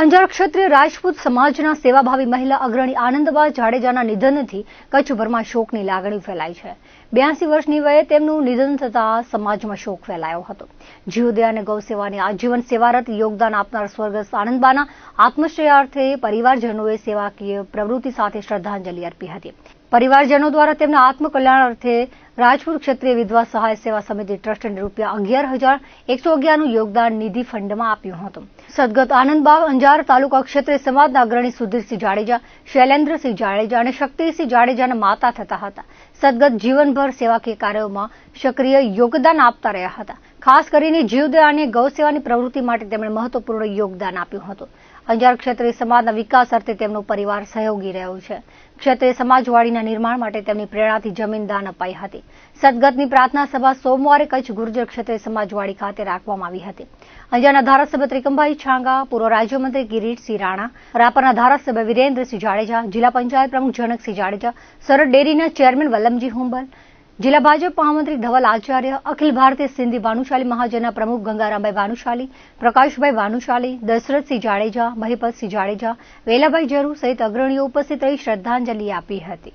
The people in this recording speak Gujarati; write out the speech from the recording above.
અંજાર ક્ષત્રિય રાજપૂત સમાજના સેવાભાવી મહિલા અગ્રણી આનંદબા જાડેજાના નિધનથી કચ્છભરમાં શોકની લાગણી ફેલાઈ છે. બ્યાસી વર્ષની વયે તેમનું નિધન થતા સમાજમાં શોક ફેલાયો હતો. જીવદયા અને ગૌસેવાની આજીવન સેવારત યોગદાન આપનાર સ્વર્ગસ્થ આનંદબાના આત્મશ્રેયાર્થે પરિવારજનોએ સેવાકીય પ્રવૃત્તિ સાથે શ્રદ્ધાંજલિ અર્પી હતી. પરિવારજનો દ્વારા તેમના આત્મકલ્યાણ અર્થે રાજપુર ક્ષત્રિય વિધવા સહાય સેવા સમિતિ ટ્રસ્ટને રૂપિયા અગિયાર હજાર એકસો અગિયારનું યોગદાન નિધિ ફંડમાં આપ્યું હતું. સદગત આનંદબાગ અંજાર તાલુકા ક્ષેત્રે સમાજના અગ્રણી સુધીરસિંહ જાડેજા, શૈલેન્દ્રસિંહ જાડેજા અને શક્તિસિંહ જાડેજાના માતા થતા હતા. સદગત જીવનભર સેવાકીય કાર્યોમાં સક્રિય યોગદાન આપતા રહ્યા હતા. ખાસ કરીને જીવદયા અને ગૌસેવાની પ્રવૃત્તિ માટે તેમણે મહત્વપૂર્ણ યોગદાન આપ્યું હતું. અંજાર ક્ષેત્રીય સમાજના વિકાસ અર્થે તેમનો પરિવાર સહયોગી રહ્યો છે. ક્ષેત્રીય સમાજવાડીના નિર્માણ માટે તેમની પ્રેરણાથી જમીન દાન અપાઈ હતી. સદગતની પ્રાર્થના સભા સોમવારે કચ્છ ગુર્જર ક્ષેત્રીય સમાજવાડી ખાતે રાખવામાં આવી હતી. અંજારના ધારાસભ્ય ત્રિકમભાઈ છાંગા, પૂર્વ રાજ્યમંત્રી કિરીટસિંહ રાણા, રાપરના ધારાસભ્ય વિરેન્દ્રસિંહ જાડેજા, જિલ્લા પંચાયત પ્રમુખ જનકસિંહ જાડેજા, સરહદ ડેરીના ચેરમેન વલ્લમજી હુંબલ જિલ્લા ભાજપ મહામંત્રી ધવલ આચાર્ય, અખિલ ભારતીય સિંધી ભાનુશાલી મહાજનના પ્રમુખ ગંગારામભાઈ ભાનુશાલી, પ્રકાશભાઈ ભાનુશાલી, દશરથસિંહ જાડેજા, મહિપતસિંહ જાડેજા, વેલાભાઈ જરૂ સહિત અગ્રણીઓ ઉપસ્થિત રહી શ્રદ્ધાંજલિ આપી હતી.